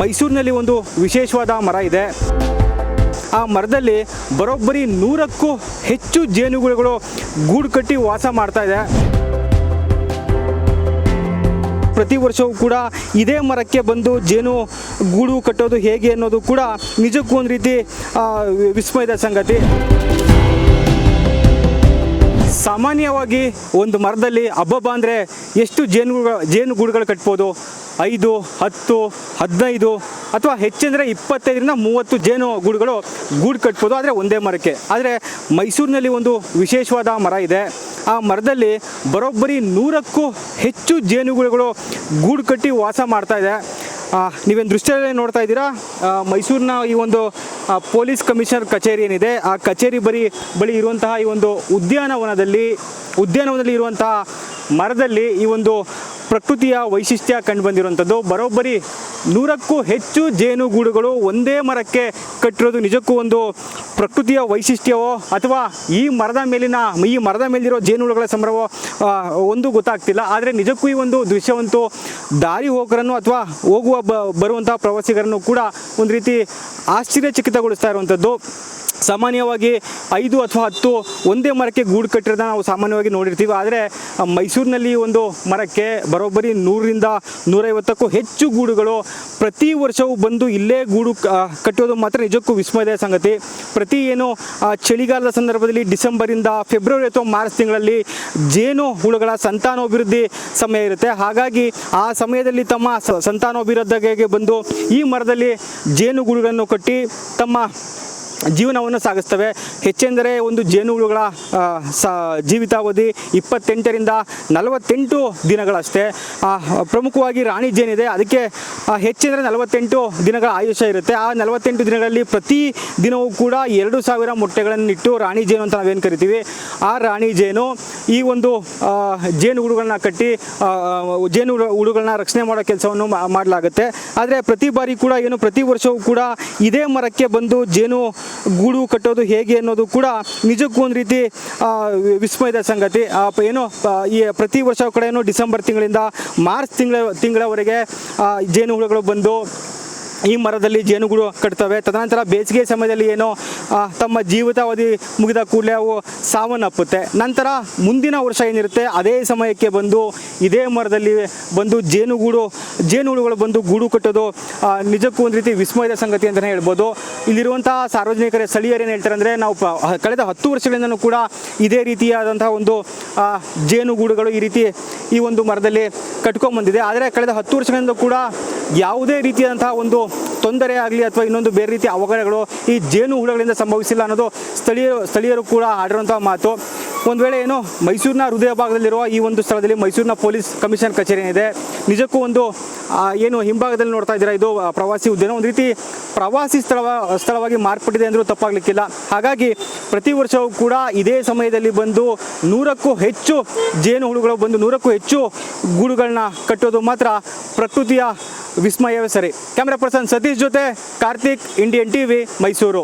ಮೈಸೂರಿನಲ್ಲಿ ಒಂದು ವಿಶೇಷವಾದ ಮರ ಇದೆ. ಆ ಮರದಲ್ಲಿ ಬರೋಬ್ಬರಿ ನೂರಕ್ಕೂ ಹೆಚ್ಚು ಜೇನುಗೂಡುಗಳು ಗೂಡು ಕಟ್ಟಿ ವಾಸ ಮಾಡ್ತಾ ಇದೆ. ಪ್ರತಿ ವರ್ಷವೂ ಕೂಡ ಇದೇ ಮರಕ್ಕೆ ಬಂದು ಜೇನು ಗೂಡು ಕಟ್ಟೋದು ಹೇಗೆ ಅನ್ನೋದು ಕೂಡ ನಿಜಕ್ಕೂ ಒಂದು ರೀತಿ ವಿಸ್ಮಯದ ಸಂಗತಿ. ಸಾಮಾನ್ಯವಾಗಿ ಒಂದು ಮರದಲ್ಲಿ ಹಬ್ಬಬ್ಬ ಅಂದರೆ ಎಷ್ಟು ಜೇನು ಜೇನು ಗೂಡುಗಳು ಕಟ್ಬೋದು? ಐದು, ಹತ್ತು, ಹದಿನೈದು ಅಥವಾ ಹೆಚ್ಚೆಂದರೆ ಇಪ್ಪತ್ತೈದರಿಂದ ಮೂವತ್ತು ಜೇನು ಗೂಡುಗಳು ಗೂಡು ಕಟ್ಬೋದು ಆದರೆ ಒಂದೇ ಮರಕ್ಕೆ. ಆದರೆ ಮೈಸೂರಿನಲ್ಲಿ ಒಂದು ವಿಶೇಷವಾದ ಮರ ಇದೆ. ಆ ಮರದಲ್ಲಿ ಬರೋಬ್ಬರಿ ನೂರಕ್ಕೂ ಹೆಚ್ಚು ಜೇನುಗೂಡುಗಳು ಗೂಡು ಕಟ್ಟಿ ವಾಸ ಮಾಡ್ತಾಯಿದೆ ನೀವೇನು ದೃಷ್ಟಿಯಲ್ಲಿ ನೋಡ್ತಾ ಇದ್ದೀರಾ? ಮೈಸೂರಿನ ಈ ಒಂದು ಪೊಲೀಸ್ ಕಮಿಷನರ್ ಕಚೇರಿ ಏನಿದೆ, ಆ ಕಚೇರಿ ಬರಿ, ಬಳಿ ಇರುವಂತಹ ಈ ಒಂದು ಉದ್ಯಾನವನದಲ್ಲಿ ಉದ್ಯಾನವನದಲ್ಲಿ ಇರುವಂತಹ ಮರದಲ್ಲಿ ಈ ಒಂದು ಪ್ರಕೃತಿಯ ವೈಶಿಷ್ಟ್ಯ ಕಂಡು ಬಂದಿರುವಂಥದ್ದು. ಬರೋಬ್ಬರಿ ನೂರಕ್ಕೂ ಹೆಚ್ಚು ಜೇನುಗೂಡುಗಳು ಒಂದೇ ಮರಕ್ಕೆ ಕಟ್ಟಿರೋದು ನಿಜಕ್ಕೂ ಒಂದು ಪ್ರಕೃತಿಯ ವೈಶಿಷ್ಟ್ಯವೋ ಅಥವಾ ಈ ಮರದ ಮೇಲಿನ, ಈ ಮರದ ಮೇಲಿರೋ ಜೇನುಹುಳುಗಳ ಸಂಭ್ರಮವೋ ಒಂದು ಗೊತ್ತಾಗ್ತಿಲ್ಲ. ಆದರೆ ನಿಜಕ್ಕೂ ಈ ಒಂದು ದೃಶ್ಯವಂತೂ ದಾರಿ ಹೋಗರನ್ನು ಅಥವಾ ಹೋಗುವ ಬರುವಂತಹ ಪ್ರವಾಸಿಗರನ್ನು ಕೂಡ ಒಂದು ರೀತಿ ಆಶ್ಚರ್ಯಚಕಿತಗೊಳಿಸ್ತಾ ಇರುವಂಥದ್ದು. ಸಾಮಾನ್ಯವಾಗಿ ಐದು ಅಥವಾ ಹತ್ತು ಒಂದೇ ಮರಕ್ಕೆ ಗೂಡು ಕಟ್ಟಿರೋದನ್ನ ನಾವು ಸಾಮಾನ್ಯವಾಗಿ ನೋಡಿರ್ತೀವಿ. ಆದರೆ ಮೈಸೂರಿನಲ್ಲಿ ಒಂದು ಮರಕ್ಕೆ ಬರೋಬ್ಬರಿ ನೂರರಿಂದ ನೂರೈವತ್ತಕ್ಕೂ ಹೆಚ್ಚು ಗೂಡುಗಳು ಪ್ರತಿ ವರ್ಷವೂ ಬಂದು ಇಲ್ಲೇ ಗೂಡು ಕಟ್ಟೋದು ಮಾತ್ರ ನಿಜಕ್ಕೂ ವಿಸ್ಮಯದ ಸಂಗತಿ. ಪ್ರತಿ ಏನು ಚಳಿಗಾಲದ ಸಂದರ್ಭದಲ್ಲಿ ಡಿಸೆಂಬರಿಂದ ಫೆಬ್ರವರಿ ಅಥವಾ ಮಾರ್ಚ್ ತಿಂಗಳಲ್ಲಿ ಜೇನು ಹುಳುಗಳ ಸಂತಾನೋಭಿವೃದ್ಧಿ ಸಮಯ ಇರುತ್ತೆ. ಹಾಗಾಗಿ ಆ ಸಮಯದಲ್ಲಿ ತಮ್ಮ ಸಂತಾನೋಭಿವೃದ್ಧಿಗೆ ಬಂದು ಈ ಮರದಲ್ಲಿ ಜೇನು ಗೂಡುಗಳನ್ನು ಕಟ್ಟಿ ತಮ್ಮ ಜೀವನವನ್ನು ಸಾಗಿಸ್ತವೆ. ಹೆಚ್ಚೆಂದರೆ ಒಂದು ಜೇನುಹುಳುಗಳ ಸ, ಜೀವಿತಾವಧಿ ಇಪ್ಪತ್ತೆಂಟರಿಂದ ನಲವತ್ತೆಂಟು ದಿನಗಳಷ್ಟೇ. ಪ್ರಮುಖವಾಗಿ ರಾಣಿ ಜೇನಿದೆ. ಅದಕ್ಕೆ ಹೆಚ್ಚೆಂದರೆ ನಲವತ್ತೆಂಟು ದಿನಗಳ ಆಯುಷ ಇರುತ್ತೆ. ಆ ನಲವತ್ತೆಂಟು ದಿನಗಳಲ್ಲಿ ಪ್ರತಿ ದಿನವೂ ಕೂಡ ಎರಡು ಸಾವಿರ ಮೊಟ್ಟೆಗಳನ್ನು ಇಟ್ಟು ರಾಣಿ ಜೇನು ಅಂತ ನಾವೇನು ಕರಿತೀವಿ. ಆ ರಾಣಿ ಜೇನು ಈ ಒಂದು ಜೇನುಹುಳುಗಳನ್ನ ಜೇನು ಹುಳುಗಳನ್ನ ಕಟ್ಟಿ ಜೇನು ಹುಳುಗಳನ್ನ ರಕ್ಷಣೆ ಮಾಡೋ ಕೆಲಸವನ್ನು ಮಾಡಲಾಗುತ್ತೆ. ಆದರೆ ಪ್ರತಿ ಬಾರಿ ಕೂಡ ಏನು ಪ್ರತಿ ವರ್ಷವೂ ಕೂಡ ಇದೇ ಮರಕ್ಕೆ ಬಂದು ಜೇನು ಗೂಡು ಕಟ್ಟೋದು ಹೇಗೆ ಅನ್ನೋದು ಕೂಡ ನಿಜಕ್ಕೂ ಒಂದು ರೀತಿ ವಿಸ್ಮಯದ ಸಂಗತಿ. ಏನು ಈ ಪ್ರತಿ ವರ್ಷ ಕೂಡ ಏನು ಡಿಸೆಂಬರ್ ತಿಂಗಳಿಂದ ಮಾರ್ಚ್ ತಿಂಗಳ, ತಿಂಗಳವರೆಗೆ ಜೇನುಹುಳುಗಳು ಬಂದು ಈ ಮರದಲ್ಲಿ ಜೇನುಗೂಡು ಕಟ್ತವೆ. ತದನಂತರ ಬೇಸಿಗೆ ಸಮಯದಲ್ಲಿ ಏನೋ ತಮ್ಮ ಜೀವಿತಾವಧಿ ಮುಗಿದ ಕೂಡಲೇ ಅವು ಸಾವನ್ನಪ್ಪುತ್ತೆ. ನಂತರ ಮುಂದಿನ ವರ್ಷ ಏನಿರುತ್ತೆ, ಅದೇ ಸಮಯಕ್ಕೆ ಬಂದು ಇದೇ ಮರದಲ್ಲಿ ಬಂದು ಜೇನುಗೂಡು, ಜೇನುಹುಳುಗಳು ಬಂದು ಗೂಡು ಕಟ್ಟೋದು ನಿಜಕ್ಕೂ ಒಂದು ರೀತಿ ವಿಸ್ಮಯದ ಸಂಗತಿ ಅಂತಲೇ ಹೇಳ್ಬೋದು. ಇಲ್ಲಿರುವಂತಹ ಸಾರ್ವಜನಿಕರ ಸ್ಥಳೀಯರು ಏನು ಹೇಳ್ತಾರೆ ಅಂದರೆ, ನಾವು ಕಳೆದ ಹತ್ತು ವರ್ಷಗಳಿಂದನೂ ಕೂಡ ಇದೇ ರೀತಿಯಾದಂತಹ ಒಂದು ಜೇನುಗೂಡುಗಳು ಈ ರೀತಿ ಈ ಒಂದು ಮರದಲ್ಲಿ ಕಟ್ಕೊಂಡ್ಬಂದಿದೆ ಆದರೆ ಕಳೆದ ಹತ್ತು ವರ್ಷಗಳಿಂದ ಕೂಡ ಯಾವುದೇ ರೀತಿಯಾದಂತಹ ಒಂದು ತೊಂದರೆ ಆಗಲಿ ಅಥವಾ ಇನ್ನೊಂದು ಬೇರೆ ರೀತಿಯ ಅವಘಡಗಳು ಈ ಜೇನು ಹುಳುಗಳಿಂದ ಸಂಭವಿಸಿಲ್ಲ ಅನ್ನೋದು ಸ್ಥಳೀಯ ಸ್ಥಳೀಯರು ಕೂಡ ಆಡಿರುವಂಥ ಮಾತು. ಒಂದು ವೇಳೆ ಏನು ಮೈಸೂರಿನ ಹೃದಯ ಭಾಗದಲ್ಲಿರುವ ಈ ಒಂದು ಸ್ಥಳದಲ್ಲಿ ಮೈಸೂರಿನ ಪೊಲೀಸ್ ಕಮಿಷನ್ ಕಚೇರಿ ಏನಿದೆ, ನಿಜಕ್ಕೂ ಒಂದು ಏನು ಹಿಂಭಾಗದಲ್ಲಿ ನೋಡ್ತಾ ಇದ್ದೀರಾ, ಇದು ಪ್ರವಾಸಿ ಉದ್ಯಾನ, ಒಂದು ರೀತಿ ಪ್ರವಾಸಿ ಸ್ಥಳ, ಸ್ಥಳವಾಗಿ ಮಾರ್ಪಟ್ಟಿದೆ ಅಂದರೂ ತಪ್ಪಾಗಲಿಕ್ಕಿಲ್ಲ. ಹಾಗಾಗಿ ಪ್ರತಿ ವರ್ಷವೂ ಕೂಡ ಇದೇ ಸಮಯದಲ್ಲಿ ಬಂದು ನೂರಕ್ಕೂ ಹೆಚ್ಚು ಜೇನು ಹುಳುಗಳು ಬಂದು ನೂರಕ್ಕೂ ಹೆಚ್ಚು ಗೂಡುಗಳನ್ನ ಕಟ್ಟೋದು ಮಾತ್ರ ಪ್ರಕೃತಿಯ ವಿಸ್ಮಯವೇ ಸರಿ ಕ್ಯಾಮ್ರಾ ಪರ್ಸನ್ ಸತೀಶ್ ಜೊತೆ ಕಾರ್ತಿಕ್ ಇಂಡಿಯನ್ ಟಿವಿ ಮೈಸೂರು